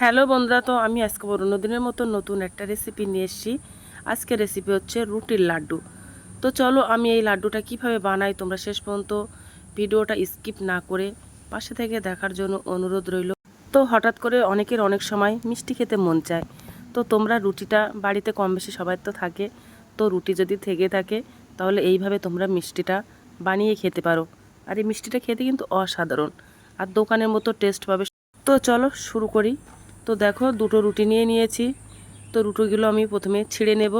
Hello বন্ধুরা, তো আমি আজকে অন্য দিনের মতো নতুন একটা রেসিপি নিয়ে এসেছি। আজকে রেসিপি হচ্ছে রুটির লাড্ডু। তো চলো আমি এই লাড্ডুটা কীভাবে বানাই তোমরা শেষ পর্যন্ত ভিডিওটা স্কিপ না করে পাশে থেকে দেখার জন্য অনুরোধ রইল। তো হঠাৎ করে অনেকের অনেক সময় মিষ্টি খেতে মন চায়। তো তোমরা রুটিটা বাড়িতে কম বেশি সবাই তো থাকে। তো রুটি যদি থেকে থাকে, তাহলে এইভাবে তোমরা মিষ্টিটা বানিয়ে খেতে পারো। আর এই মিষ্টিটা খেতে কিন্তু অসাধারণ। আর দোকানের মতো টেস্ট পাবে। তো চলো শুরু করি। তো দেখো, দুটো রুটি নিয়ে নিয়েছি। তো রুটিগুলো আমি প্রথমে ছিঁড়ে নেব।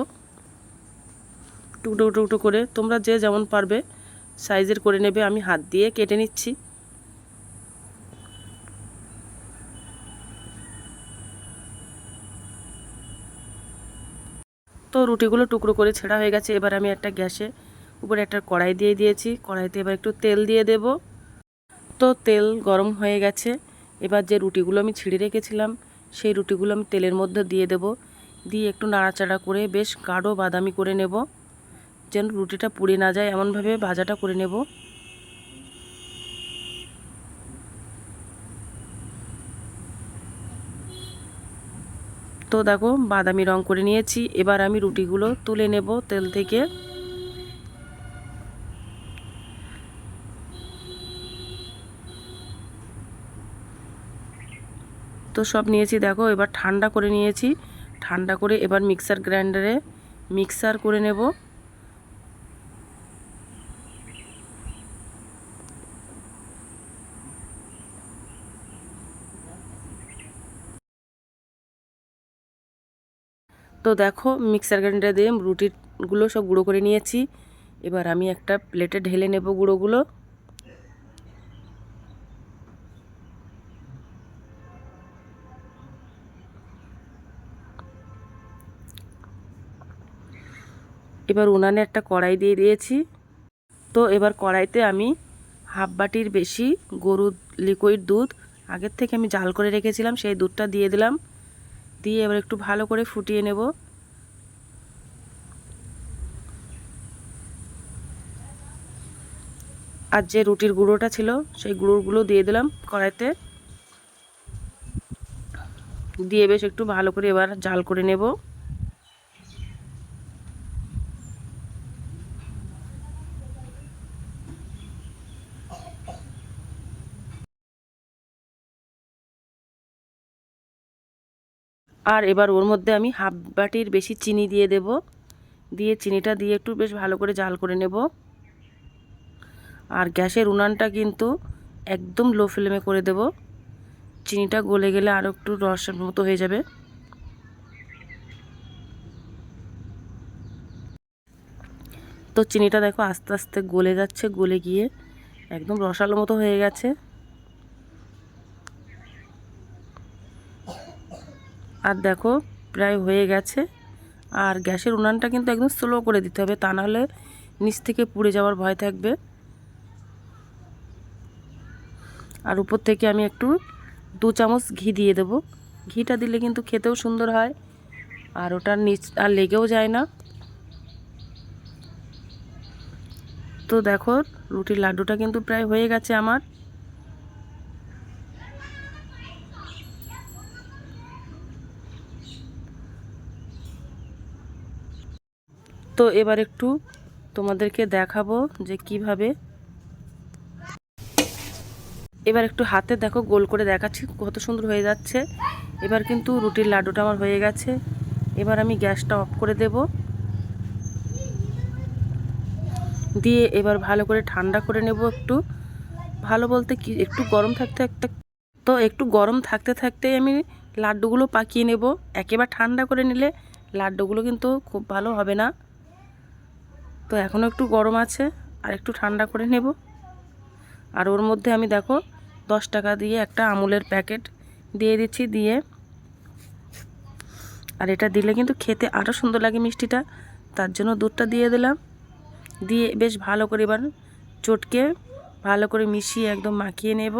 টুকটো টুকটো করে তোমরা যে যেমন পারবে সাইজের করে নেবে। আমি হাত দিয়ে কেটে নিচ্ছি। তো রুটিগুলো টুকরো করে ছেঁড়া হয়ে গেছে। এবার আমি একটা গ্যাসে উপরে একটা কড়াই দিয়ে দিয়েছি। কড়াইতে এবার একটু তেল দিয়ে দেব। তো তেল গরম হয়ে গেছে। এবার যে রুটিগুলো আমি ছিঁড়ে রেখেছিলাম সেই রুটিগুলো আমি তেলের মধ্যে দিয়ে দেব। দিয়ে একটু নাড়াচাড়া করে বেশ গাঢ় বাদামি করে নেব। যেন রুটিটা পুড়ে না যায়, এমনভাবে ভাজাটা করে নেব। তো দেখো, বাদামি রং করে নিয়েছি। এবার আমি রুটিগুলো তুলে নেব তেল থেকে। তো সব নিয়েছি, দেখো, এবার ঠান্ডা করে নিয়েছি। ঠান্ডা করে এবার মিক্সার গ্রাইন্ডারে মিক্সার করে নেব। তো দেখো মিক্সার গ্রাইন্ডারে দিয়ে রুটিগুলো সব গুঁড়ো করে নিয়েছি। এবার আমি একটা প্লেটে ঢেলে নেব গুঁড়োগুলো। এবার উনানে একটা কড়াই দিয়ে দিয়েছি। তো এবার কড়াইতে আমি হাফ বাটির বেশি গরুর লিকুইড দুধ, আগের থেকে আমি জাল করে রেখেছিলাম, সেই দুধটা দিয়ে দিলাম। দিয়ে এবার একটু ভালো করে ফুটিয়ে নেব। আর যে রুটির গুঁড়োটা ছিল, সেই গুঁড়োগুলো দিয়ে দিলাম কড়াইতে। দিয়ে বেশ একটু ভালো করে এবার জাল করে নেব। আর এবার ওর মধ্যে আমি হাফ বাটির বেশি চিনি দিয়ে দেব। দিয়ে চিনিটা দিয়ে একটু বেশ ভালো করে জাল করে নেব। আর গ্যাসের উনানটা কিন্তু একদম লো ফ্লেমে করে দেব। চিনিটা গলে গেলে আরও একটু রসের মতো হয়ে যাবে। তো চিনিটা দেখো আস্তে আস্তে গলে যাচ্ছে, গলে গিয়ে একদম রসালো মতো হয়ে গেছে। আর দেখো, প্রায় হয়ে গেছে। আর গ্যাসের উনানটা কিন্তু একদম স্লো করে দিতে হবে, তা নাহলে নিচ থেকে পুড়ে যাওয়ার ভয় থাকবে। আর উপর থেকে আমি একটু দু চামচ ঘি দিয়ে দেব। ঘিটা দিলে কিন্তু খেতেও সুন্দর হয়, আর ওটার নিচ আর লেগেও যায় না। তো দেখো, রুটির লাড্ডুটা কিন্তু প্রায় হয়ে গেছে আমার। তো এবার একটু তোমাদেরকে দেখাবো যে কীভাবে। এবার একটু হাতে দেখো, গোল করে দেখাচ্ছি, কত সুন্দর হয়ে যাচ্ছে। এবার কিন্তু রুটির লাড্ডুটা আমার হয়ে গেছে। এবার আমি গ্যাসটা অফ করে দেব। দিয়ে এবার ভালো করে ঠান্ডা করে নেব একটু। ভালো বলতে কি, একটু গরম থাকতে থাকতে, তো একটু গরম থাকতে থাকতেই আমি লাড্ডুগুলো পাকিয়ে নেব। একেবারে ঠান্ডা করে নিলে লাড্ডুগুলো কিন্তু খুব ভালো হবে না। তো এখনও একটু গরম আছে, আর একটু ঠান্ডা করে নেব। আর ওর মধ্যে আমি দেখো দশ টাকা দিয়ে একটা আমুলের প্যাকেট দিয়ে দিচ্ছি দিয়ে। আর এটা দিলে কিন্তু খেতে আরও সুন্দর লাগে মিষ্টিটা, তার জন্য দুধটা দিয়ে দিলাম। দিয়ে বেশ ভালো করে এবার চটকে ভালো করে মিশিয়ে একদম মাখিয়ে নেব।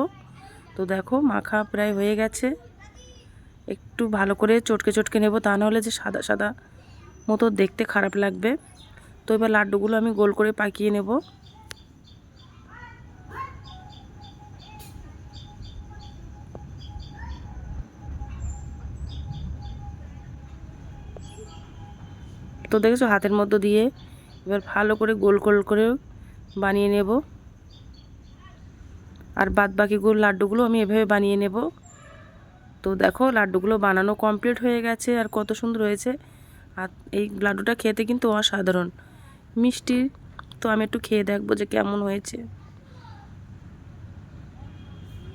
তো দেখো মাখা প্রায় হয়ে গেছে। একটু ভালো করে চটকে চটকে নেব, তা নাহলে যে সাদা সাদা মতো দেখতে খারাপ লাগবে। তো এবার লাড্ডুগুলো আমি গোল করে পাকিয়ে নেব। তো দেখেছ হাতের মধ্যে দিয়ে এবার ভালো করে গোল গোল করে বানিয়ে নেব। আর বাদ বাকিগুলো লাড্ডুগুলো আমি এভাবে বানিয়ে নেব। তো দেখো লাড্ডুগুলো বানানো কমপ্লিট হয়ে গেছে আর কত সুন্দর হয়েছে। আর এই লাড্ডুটা খেতে কিন্তু অসাধারণ। মিষ্টি, তো আমি একটু খেয়ে দেখব যে কেমন হয়েছে।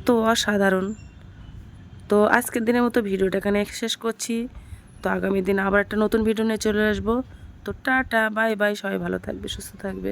তো অসাধারণ। তো আজকের দিনের মতো ভিডিওটা এখানে শেষ করছি। তো আগামী দিন আবার একটা নতুন ভিডিও নিয়ে চলে আসব। তো টাটা, বাই বাই, সবাই ভালো থাকবে, সুস্থ থাকবে।